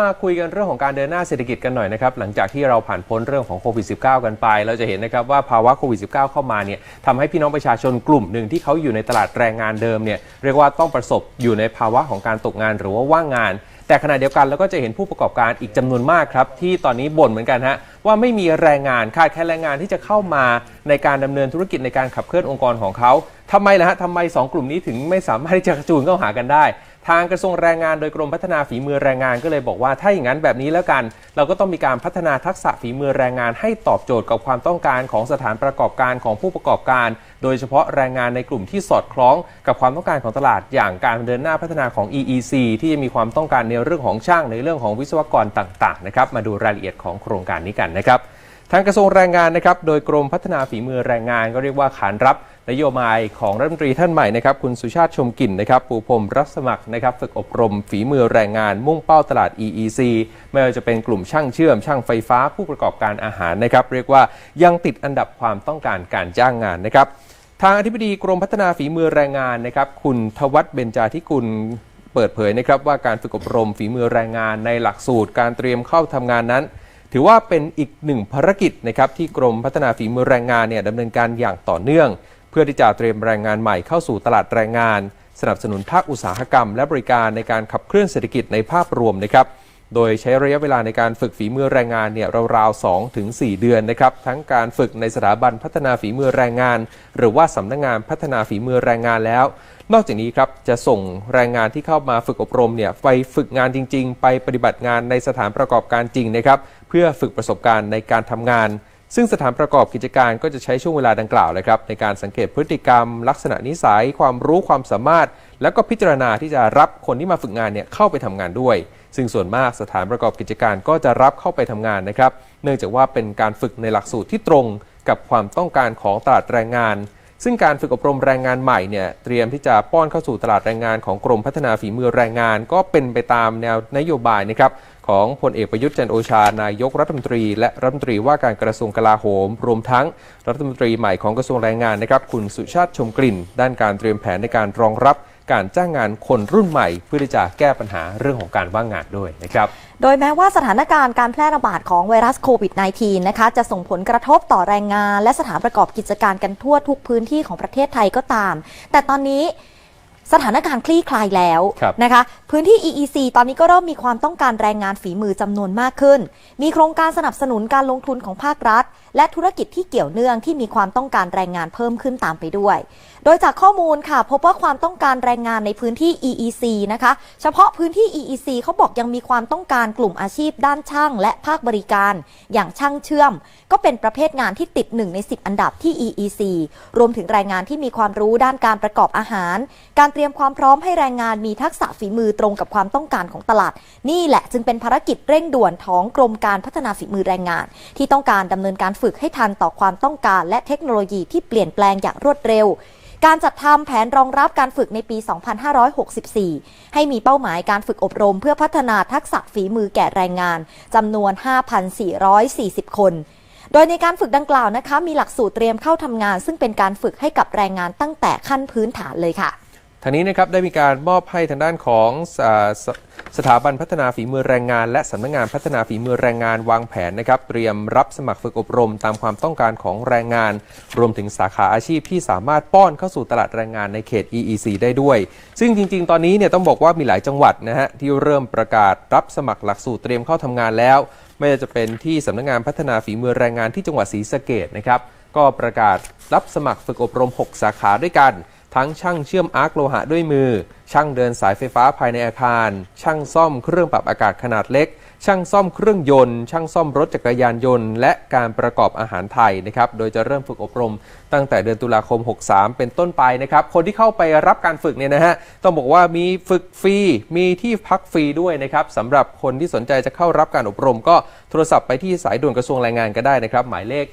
มาคุยกันเรื่องของการเดินหน้าเศรษฐกิจกันหน่อยนะครับ หลังจากที่เราผ่านพ้นเรื่องของโควิด -19 กันไป เราจะเห็นนะครับว่าภาวะโควิด -19 เข้ามาเนี่ยทำให้พี่น้องประชาชนกลุ่มหนึ่งที่เขาอยู่ในตลาดแรงงานเดิมเนี่ยเรียกว่าต้องประสบอยู่ในภาวะของการตกงานหรือว่าว่างงาน แต่ขณะเดียวกันเราก็จะเห็นผู้ประกอบการอีกจำนวนมากครับที่ตอนนี้บ่นเหมือนกันฮะว่าไม่มีแรงงานขาดแคลนแรงงานที่จะเข้ามาในการดำเนินธุรกิจในการขับเคลื่อนองค์กรของเขาทำไมล่ะฮะทำไมสองกลุ่มนี้ถึงไม่สามารถที่จะกระจูนเข้าหากันได้ ทางกระทรวงแรงงานโดยกรมพัฒนาฝีมือแรงงานก็เลยบอกว่า ถ้าอย่างนั้นแบบนี้แล้วกัน เราก็ต้องมีการพัฒนาทักษะฝีมือแรงงาน ให้ตอบโจทย์กับความต้องการของสถานประกอบการของผู้ประกอบการ โดยเฉพาะแรงงานในกลุ่มที่สอดคล้องกับความต้องการของตลาด อย่างการเดินหน้าพัฒนาของ EEC ที่จะมีความต้องการในเรื่องของช่างในเรื่องของวิศวกรต่างๆนะครับมาดูรายละเอียดของโครงการนี้กันนะครับ ทางกระทรวงแรงงานนะครับโดยกรมพัฒนาฝีมือแรงงานก็เรียกว่าขานรับนโยบายของรัฐมนตรีท่านใหม่นะครับคุณสุชาติชมกลิ่นนะครับปูพรมรับสมัครนะครับฝึกอบรมฝีมือแรงงาน มุ่งเป้าตลาด EEC ไม่ว่าจะเป็นกลุ่มช่างเชื่อม ช่างไฟฟ้าผู้ประกอบการอาหารนะครับเรียกว่ายังติดอันดับความต้องการการจ้างงานนะครับทางอธิบดีกรมพัฒนาฝีมือแรงงานนะครับคุณทวัฒเบญจาธิกุลเปิดเผยนะครับว่าการฝึกอบรมฝีมือแรงงานในหลักสูตร การเตรียมเข้าทำงานนั้น ถือว่าเป็นอีกหนึ่งภารกิจนะครับที่กรมพัฒนาฝีมือแรงงานเนี่ยดำเนินการอย่างต่อเนื่อง เพื่อที่จะเตรียมแรงงานใหม่เข้าสู่ตลาดแรงงาน สนับสนุนภาคอุตสาหกรรม และบริการในการขับเคลื่อนเศรษฐกิจในภาพรวมนะครับ โดยใช้ระยะเวลาในการฝึกฝีมือแรงงานเนี่ยราวๆ2ถึง4เดือนนะครับ ทั้งการฝึกในสถาบันพัฒนาฝีมือแรงงาน หรือว่าสำนักงงานพัฒนาฝีมือแรงงานแล้ว นอกจากนี้ครับจะส่งแรงงานที่เข้ามาฝึกอบรมเนี่ยไปฝึกงานจริง ๆ ไปปฏิบัติงานในสถานประกอบการจริงนะครับ เพื่อฝึกประสบการณ์ในการทำงาน ซึ่งสถานประกอบกิจการก็จะใช้ช่วงเวลาดังกล่าวเลยครับในการสังเกตพฤติกรรม ลักษณะนิสัย ความรู้ความสามารถ แล้วก็พิจารณาที่จะรับคนที่มาฝึกงานเนี่ยเข้าไปทำงานด้วย ซึ่งส่วนมากสถานประกอบกิจการก็จะรับเข้าไปทำงานนะครับ เนื่องจากว่าเป็นการฝึกในหลักสูตรที่ตรงกับความต้องการของตลาดแรงงาน ซึ่งการฝึกอบรมแรงงานใหม่เนี่ยเตรียมที่จะป้อนเข้าสู่ตลาดแรงงานของกรมพัฒนาฝีมือแรงงาน ก็เป็นไปตามแนวนโยบายนะครับของพลเอกประยุทธ์จันโอชานายกรัฐมนตรี และรัฐมนตรีว่าการกระทรวงกลาโหม รวมทั้งรัฐมนตรีใหม่ของกระทรวงแรงงานนะครับคุณสุชาติชมกลิ่น ด้านการเตรียมแผนในการรองรับ การจ้างงานคนรุ่นใหม่ เพื่อที่จะแก้ปัญหาเรื่องของการว่างงานด้วยนะครับโดยแม้ว่าสถานการณ์การแพร่ระบาดของไวรัสโควิด -19 นะคะจะส่งผลกระทบต่อแรงงาน และสถานประกอบกิจการกันทั่วทุกพื้นที่ของประเทศไทยก็ตาม แต่ตอนนี้ สถานการณ์คลี่คลายแล้วครับนะคะ พื้นที่ EEC ตอนนี้ก็เริ่มมีความต้องการแรงงานฝีมือจำนวนมากขึ้น มีโครงการสนับสนุนการลงทุนของภาครัฐ และธุรกิจที่เกี่ยวเนื่องที่มีความต้องการแรงงานเพิ่มขึ้นตามไปด้วย โดยจากข้อมูลค่ะ พบว่าความต้องการแรงงานในพื้นที่ EEC นะคะ เฉพาะพื้นที่ EEC เขาบอกยังมีความต้องการกลุ่มอาชีพด้านช่าง และภาคบริการ อย่างช่างเชื่อม ก็เป็นประเภทงานที่ติด1ใน 10 อันดับที่ EEC รวมถึงแรงงานที่มีความรู้ด้านการประกอบอาหาร การเตรียมความพร้อมให้แรงงานมีทักษะฝีมือตรงกับความต้องการของตลาด นี่แหละจึงเป็นภารกิจเร่งด่วนของกรมการพัฒนาฝีมือแรงงาน ที่ต้องการดำเนินการฝึกให้ทันต่อความต้องการ และเทคโนโลยีที่เปลี่ยนแปลงอย่างรวดเร็วการจัดทำแผนรองรับการฝึกในปี 2564 ให้มีเป้าหมายการฝึกอบรมเพื่อพัฒนาทักษะฝีมือแก่แรงงานจำนวน 5,440 คน โดยในการฝึกดังกล่าวนะคะ มีหลักสูตรเตรียมเข้าทำงาน ซึ่งเป็นการฝึกให้กับแรงงานตั้งแต่ขั้นพื้นฐานเลยค่ะ ทางนี้นะครับได้มีการมอบให้ทางด้านของสสสถาบันพัฒนาฝีมือแรงงาน และสำนักงานพัฒนาฝีมือแรงงานวางแผนนะครับ เตรียมรับสมัครฝึกอบรมตามความต้องการของแรงงาน รวมถึงสาขาอาชีพที่สามารถป้อนเข้าสู่ตลาดแรงงานในเขต EEC ได้ด้วย ซึ่งจริง ๆ ตอนนี้เนี่ยต้องบอกว่ามีหลายจังหวัดนะฮะที่เริ่มประกาศรับสมัครหลักสูตรเตรียมเข้าทำงานแล้ว ไม่ว่าจะเป็นที่สำนักงานพัฒนาฝีมือแรงงานที่จังหวัดศรีสะเกดนะครับก็ประกาศรับสมัครฝึกอบรม 6 สาขาด้วยกัน ทั้งช่างเชื่อมอาร์คโลหะด้วยมือ ช่างเดินสายไฟฟ้าภายในอาคาร ช่างซ่อมเครื่องปรับอากาศขนาดเล็ก ช่างซ่อมเครื่องยนต์ ช่างซ่อมรถจักรยานยนต์ และการประกอบอาหารไทยนะครับโดยจะเริ่มฝึกอบรมตั้งแต่เดือนตุลาคม 63 เป็นต้นไปนะครับคนที่เข้าไปรับการฝึกเนี่ยนะฮะต้องบอกว่ามีฝึกฟรีมีที่พักฟรีด้วยนะครับสำหรับคนที่สนใจจะเข้ารับการอบรม ก็โทรศัพท์ไปที่สายด่วนกระทรวงแรงงานก็ได้นะครับหมายเลข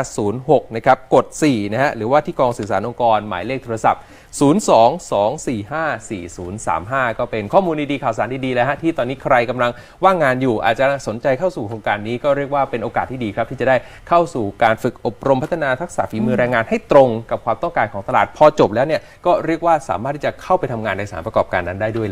1506นะครับกด4นะฮะหรือว่าที่กองสื่อสารองค์กร หมายเลขโทรศัพท์ 022454035 ก็เป็นข้อมูลดีๆข่าวสารดีๆแล้วฮะที่ตอนนี้ใครกำลังว่างงานอยู่อาจจะสนใจเข้าสู่โครงการนี้ก็เรียกว่าเป็นโอกาสที่ดีครับ ที่จะได้เข้าสู่การฝึกอบรมพัฒนาทักษะฝีมือแรงงานให้ตรงกับความต้องการของตลาดพอจบแล้วเนี่ยก็เรียกว่าสามารถที่จะเข้าไปทำงานในสถานประกอบการนั้นได้ด้วยเลย